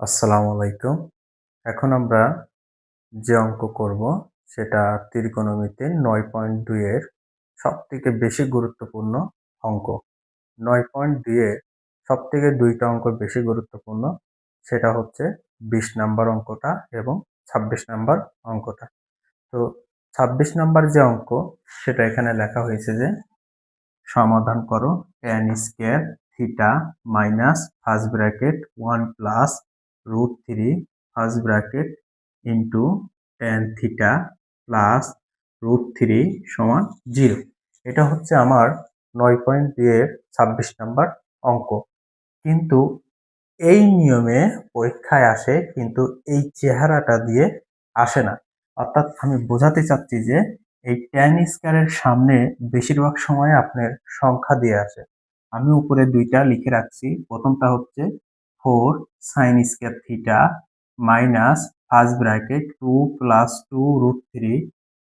আসসালামু আলাইকুম। এখন আমরা যে অঙ্ক করব, সেটা ত্রিকোণমিতি নয় পয়েন্ট দুইয়ের সব থেকে বেশি গুরুত্বপূর্ণ অঙ্ক। নয় পয়েন্ট দুইয়ের সব থেকে দুইটা অঙ্ক বেশি গুরুত্বপূর্ণ, সেটা হচ্ছে বিশ নাম্বার অঙ্কটা এবং ছাব্বিশ নাম্বার অঙ্কটা। তো ছাব্বিশ নাম্বার যে অঙ্ক, সেটা এখানে লেখা হয়েছে যে, সমাধান করো tan square theta minus first bracket one plus root three first bracket into tan theta plus root three সমান জিরো এটা হচ্ছে আমার নয় পয়েন্ট দুইয়ের ছাব্বিশ নাম্বার অঙ্ক। কিন্তু এই নিয়মে পরীক্ষায় আসে, কিন্তু এই চেহারাটা দিয়ে আসে না। অর্থাৎ আমি বোঝাতে চাচ্ছি যে এই ট্যান স্কোয়ারের সামনে বেশিরভাগ সময় আপনার সংখ্যা দিয়ে আসে। আমি উপরে দুইটা লিখে রাখছি। প্রথমটা হচ্ছে four sine square theta minus first bracket two plus two root three,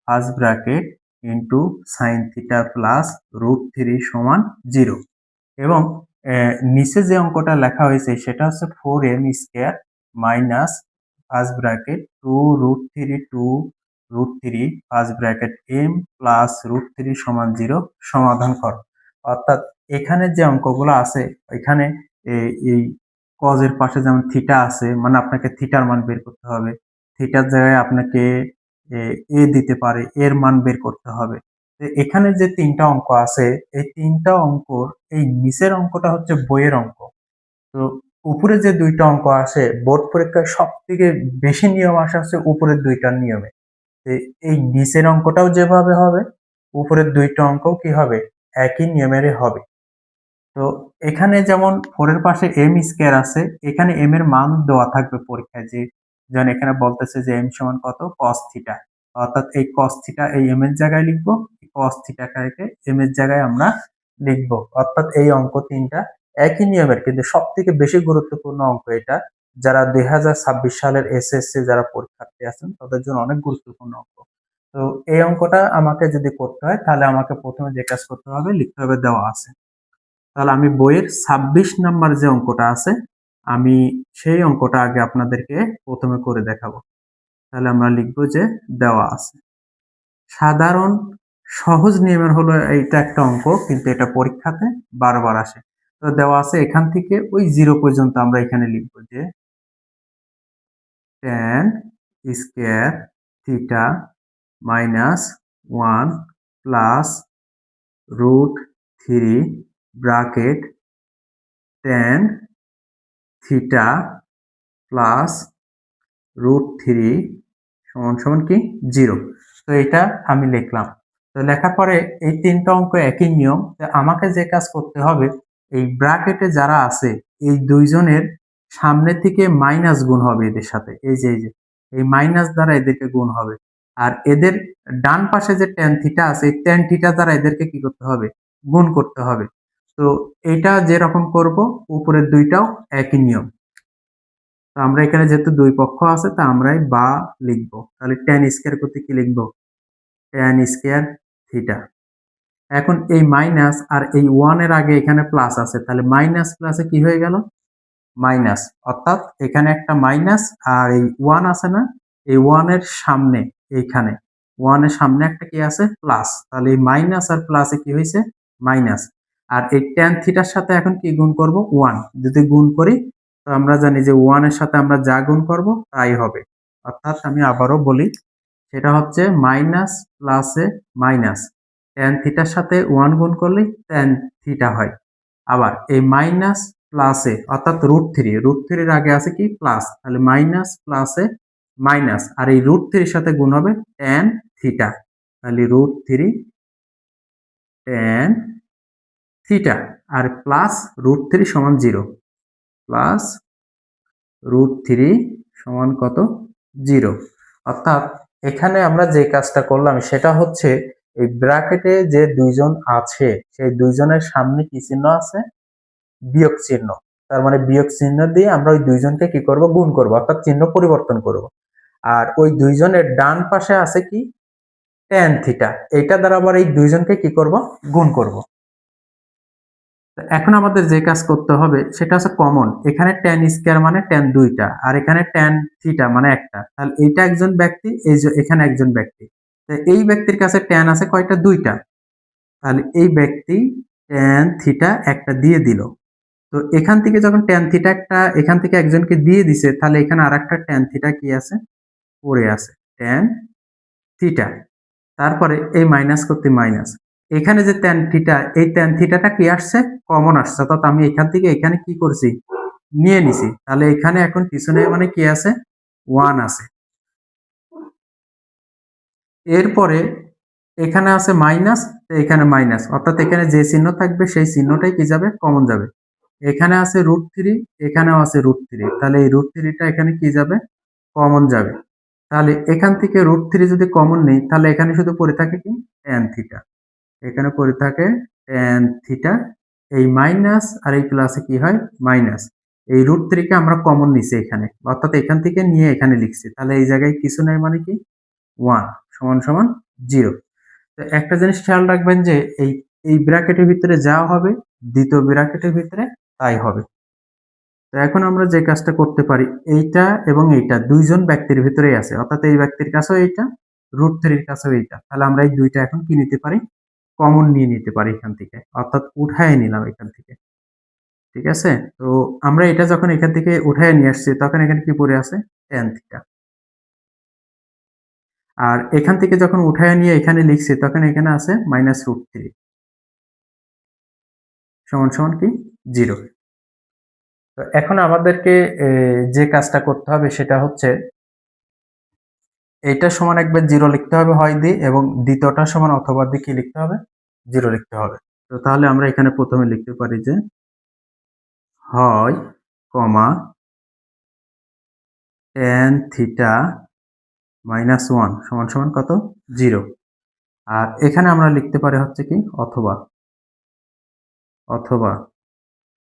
first bracket into sine theta plus root three সমান জিরো। এবং নিচে যে অঙ্কটা লেখা হয়েছে সেটা হচ্ছে four M square minus first bracket two root three two root three, first bracket M plus root three সমান জিরো সমাধান কর। অর্থাৎ এখানে যে অঙ্কগুলো আছে, এখানে এই কজের পাশে যেমন থিটা আছে মানে আপনাকে থিটার মান বের করতে হবে। থিটার জায়গায় আপনাকে, এ দিতে পারে, এর মান বের করতে হবে। এখানে যে তিনটা অঙ্ক আছে, এই তিনটা অঙ্কর, এই নিচের অঙ্কটা হচ্ছে বইয়ের অঙ্ক। তো উপরে যে দুইটা অঙ্ক আসে বোর্ড পরীক্ষায় সব থেকে বেশি নিয়ম আসে হচ্ছে উপরের দুইটার নিয়মে। এই নিচের অঙ্কটাও যেভাবে হবে, উপরের দুইটা অঙ্কও কি হবে, একই নিয়মের হবে। তো এখানে যেমন ফোরের পাশে এম স্কোয়ার আছে, এখানে এম এর মান দেওয়া থাকবে পরীক্ষায় যে, যেমন এখানে বলতেছে যে এম সমান কত? কস থিটা অর্থাৎ এই কস থিটা এই এম এর জায়গায় লিখব কস থিটাকে এম এর জায়গায় আমরা লিখব। অর্থাৎ এই অঙ্ক তিনটা একই নিয়মের, কিন্তু সব থেকে বেশি গুরুত্বপূর্ণ অঙ্ক এটা। যারা দুই হাজার ছাব্বিশ সালের এসএসসি যারা পরীক্ষার্থী আছেন, তাদের জন্য অনেক গুরুত্বপূর্ণ অঙ্ক। তো এই অঙ্কটা আমাকে যদি করতে হয়, তাহলে আমাকে প্রথমে যে কাজ করতে হবে, লিখতে হবে দেওয়া আছে। তাহলে আমি বইয়ের ছাব্বিশ নাম্বার যে অঙ্কটা আছে, আমি সেই অঙ্কটা আগে আপনাদেরকে প্রথমে করে দেখাবো। তাহলে আমরা লিখব যে দেওয়া আছে। সাধারণ সহজ নিয়মের হলো এইটা একটা অঙ্ক, কিন্তু এটা পরীক্ষাতে বারবার আসে। তো দেওয়া আছে এখান থেকে ওই জিরো পর্যন্ত আমরা এখানে লিখব যে tan square theta minus one plus root three bracket tan theta plus root three সমান সমান কি? জিরো তো এটা আমি লিখলাম। তো লেখার পরে এই তিনটা অঙ্ক একই নিয়ম। আমাকে যে কাজ করতে হবে, এই ব্রাকেটে যারা আছে, এই দুইজনের সামনে থেকে মাইনাস গুণ হবে এদের সাথে। এই যে এই যে, এই মাইনাস দ্বারা এদেরকে গুণ হবে। আর এদের ডান পাশে যে ট্যান থিটা আছে, এই ট্যান থিটা দ্বারা এদেরকে কি করতে হবে? গুণ করতে হবে। তো এটা যেরকম করব, উপরের দুইটাও একই নিয়ম। তো আমরা এখানে যেহেতু দুই পক্ষ আছে, তা আমরাই বা লিখব। তাহলে ট্যান স্কোয়ার করতে কি লিখব? ট্যান স্কোয়ার থিটা এখন এই মাইনাস আর এই ওয়ানের আগে এখানে প্লাস আছে, তাহলে মাইনাস প্লাসে কি হয়ে গেল? মাইনাস অর্থাৎ এখানে একটা মাইনাস আর এই ওয়ান আছে না, এই ওয়ানের সামনে এইখানে ওয়ানের সামনে একটা কি আছে? প্লাস তাহলে এই মাইনাস আর প্লাসে কি হয়েছে? মাইনাস আর এই ট্যান থিটার সাথে এখন কি গুণ করব? ওয়ান যদি গুণ করি, তো আমরা জানি যে ওয়ানের সাথে আমরা যা গুণ করব, তাই হবে। অর্থাৎ আমি আবারও বলি, সেটা হচ্ছে মাইনাস প্লাসে মাইনাস ট্যান থিটার সাথে ওয়ান গুণ করলে ট্যান থিটা হয়। আবার এই মাইনাস প্লাসে অর্থাৎ রুট থ্রি রুট থ্রির আগে আছে কি? প্লাস তাহলে মাইনাস প্লাসে মাইনাস আর এই রুট থ্রির সাথে গুণ হবে ট্যান থিটা তাহলে রুট থ্রি ট্যান থিটা আর প্লাস রুট থ্রি সমান জিরো প্লাস রুট থ্রি সমান কত? জিরো অর্থাৎ এখানে আমরা যে কাজটা করলাম, সেটা হচ্ছে এই ব্র্যাকেটে যে দুইজন আছে, সেই দুইজনের সামনে কি চিহ্ন আছে? বিয়োগ চিহ্ন। তার মানে বিয়োগ চিহ্ন দিয়ে আমরা ওই দুইজনকে কি করব? গুণ করব, অর্থাৎ চিহ্ন পরিবর্তন করব। আর ওই দুইজনের ডান পাশে আছে কি? ট্যান থিটা এটা দ্বারা আবার এই দুইজনকে কি করব? গুণ করব। এখন আমাদের যে কাজ করতে হবে, সেটা হচ্ছে কমন এখানে ট্যান স্কোয়ার মানে ট্যান দুইটা, আর এখানে ট্যান থিটা মানে একটা। তাহলে এইটা একজন ব্যক্তি, এই যে এখানে একজন ব্যক্তি। এই ব্যক্তির কাছে ট্যান আছে কয়টা? দুইটা। তাহলে এই ব্যক্তি ট্যান থিটা একটা দিয়ে দিল। তো এখান থেকে যখন ট্যান থিটা একটা, এখান থেকে একজনকে দিয়ে দিছে, তাহলে এখানে আর একটা ট্যান থিটা কি আছে? পড়ে আছে। ট্যান থিটা তারপরে এই মাইনাস করতে মাইনাস এখানে যে ট্যান থিটা এই ট্যান থিটাটা কি আসছে? কমন আসছে। অর্থাৎ আমি এখান থেকে এখানে কি করছি? নিয়ে নিছি। তাহলে এখানে এখন পিছনে মানে কি আছে? ওয়ান আছে। এরপরে এখানে আছে মাইনাস এখানে মাইনাস অর্থাৎ এখানে যে চিহ্ন থাকবে, সেই চিহ্নটাই কি যাবে? কমন যাবে। এখানে আছে রুট থ্রি এখানেও আছে রুট থ্রি তাহলে এই রুট থ্রিটা এখানে কি যাবে? কমন যাবে। তাহলে এখান থেকে রুট থ্রি যদি কমন নেই, তাহলে এখানে শুধু পড়ে থাকে কি? ট্যান থিটা এখানে পড়ে থাকে ট্যান থিটা এই মাইনাস আর এই প্লাসে কি হয়? মাইনাস এই রুট থ্রিকে আমরা কমন নিছি এখানে। অর্থাৎ এখান থেকে নিয়ে এখানে লিখছি। তাহলে এই জায়গায় কিছু নাই মানে কি? ওয়ান সমান সমান জিরো তো একটা জিনিস খেয়াল রাখবেন যে এই এই ব্র্যাকেটের ভিতরে যা হবে, দ্বিতীয় ব্র্যাকেটের ভিতরে তাই হবে। তো এখন আমরা যে কাজটা করতে পারি, এইটা এবং এইটা দুইজন ব্যক্তির ভিতরেই আছে। অর্থাৎ এই ব্যক্তির কাছেও এইটা রুট থ্রির কাছেও এইটা। তাহলে আমরা এই দুইটা এখন কি নিতে পারি? কমন নিয়ে নিতে পারি এখান থেকে, অর্থাৎ উঠায় নিলাম এখান থেকে। ঠিক আছে? তো আমরা এটা যখন এখান থেকে উঠায় নিয়ে আসছি, তখন এখানে কি পড়ে আছে? টেন থিটা আর এখান থেকে যখন উঠায় নিয়ে এখানে লিখছি, তখন এখানে আছে মাইনাস রুট থ্রি সমান সমান কি? জিরো তো এখন আমাদেরকে যে কাজটা করতে হবে সেটা হচ্ছে এইটা সমান একবার জিরো লিখতে হবে হয় দিয়ে এবং দ্বিতীয়টা সমান অথবা দিয়ে কি লিখতে হবে? জিরো লিখতে হবে। তো তাহলে আমরা এখানে প্রথমে লিখতে পারি যে হয় comma tan theta minus one সমান সমান কত? জিরো। আর এখানে আমরা লিখতে পারি হচ্ছে কি? অথবা। অথবা।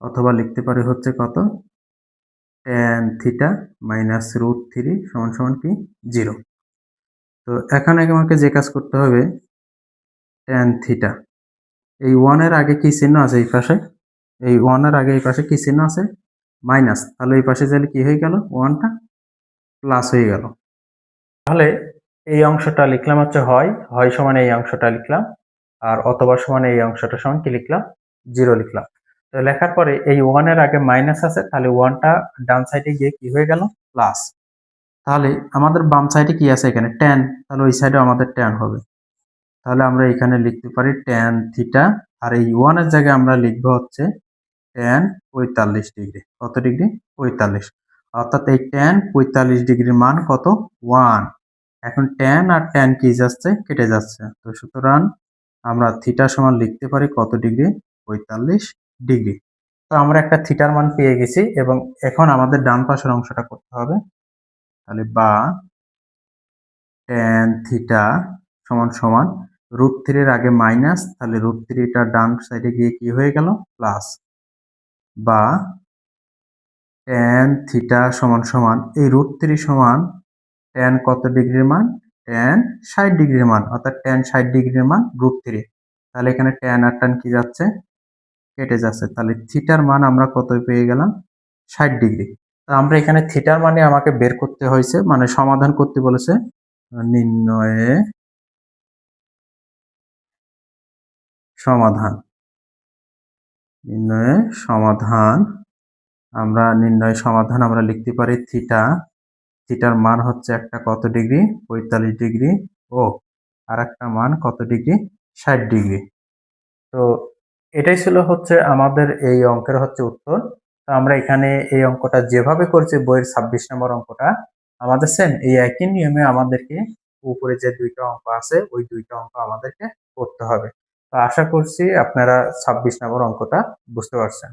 অথবা লিখতে পারি হচ্ছে কত? Tan theta minus root three সমান সমান কি? জিরো। তো এখানে আমাকে যে কাজ করতে হবে ট্যান থিটা এই ওয়ানের আগে কি চিহ্ন আছে এই পাশে? এই ওয়ানের আগে এই পাশে কি চিহ্ন আছে? মাইনাস তাহলে এই পাশে যাইলে কি হয়ে গেল? ওয়ানটা প্লাস হয়ে গেল। তাহলে এই অংশটা লিখলাম হচ্ছে হয়। হয় সমান এই অংশটা লিখলাম। আর অথবা সমান এই অংশটা সমান কি লিখলাম? জিরো লিখলাম। তো লেখার পরে এই ওয়ানের আগে মাইনাস আছে, তাহলে ওয়ানটা ডান সাইডে গিয়ে কি হয়ে গেল? প্লাস তাহলে আমাদের বাম সাইডে কি আছে এখানে? টেন তাহলে ওই সাইডে আমাদের টেন হবে। তাহলে আমরা এখানে লিখতে পারি টেন থিটা আর এই ওয়ানের জায়গায় আমরা লিখব হচ্ছে টেন পঁয়তাল্লিশ ডিগ্রি কত ডিগ্রি পঁয়তাল্লিশ। অর্থাৎ এই টেন পঁয়তাল্লিশ ডিগ্রির মান কত? ওয়ান এখন টেন আর টেন কি যাচ্ছে? কেটে যাচ্ছে। তো সুতরাং আমরা থিটা সমান লিখতে পারি কত ডিগ্রি পঁয়তাল্লিশ ডিগ্রি তো আমরা একটা থিটার মান পেয়ে গেছি এবং এখন আমাদের ডান পাশের অংশটা করতে হবে। তাহলে বা টেন থিটা সমান সমান রুট থ্রির আগে মাইনাস তাহলে রুট থ্রিটা ডান সাইডে গিয়ে কি হয়ে গেল? প্লাস বা টেন থিটা সমান সমান, এই রুট থ্রি সমান টেন কত ডিগ্রির মান? টেন ষাট ডিগ্রির মান, অর্থাৎ টেন ষাট ডিগ্রির মান রুট থ্রি তাহলে এখানে ট্যান আর টেন কি যাচ্ছে? কেটে যাচ্ছে। তাহলে থিটার মান আমরা কত পেয়ে গেলাম? ষাট ডিগ্রি। আমরা এখানে থিটার মানে আমাকে বের করতে হয়েছে মানে সমাধান করতে বলেছে, নির্ণয়ে সমাধান। নির্ণয়ে সমাধান, আমরা নির্ণয় সমাধান আমরা লিখতে পারি থিটা, থিটার মান হচ্ছে একটা কত ডিগ্রি? পঁয়তাল্লিশ ডিগ্রি। ও আর একটা মান কত ডিগ্রি? ষাট ডিগ্রি। তো এটাই ছিল হচ্ছে আমাদের এই অঙ্কের হচ্ছে উত্তর। আমরা এখানে এই অঙ্কটা যেভাবে করছি, বইয়ের ছাব্বিশ নম্বর অঙ্কটা, আমাদের সেম এই একই নিয়মে আমাদেরকে উপরে যে দুইটা অঙ্ক আছে, ওই দুইটা অঙ্ক আমাদেরকে করতে হবে। তো আশা করছি আপনারা ছাব্বিশ নম্বর অঙ্কটা বুঝতে পারছেন।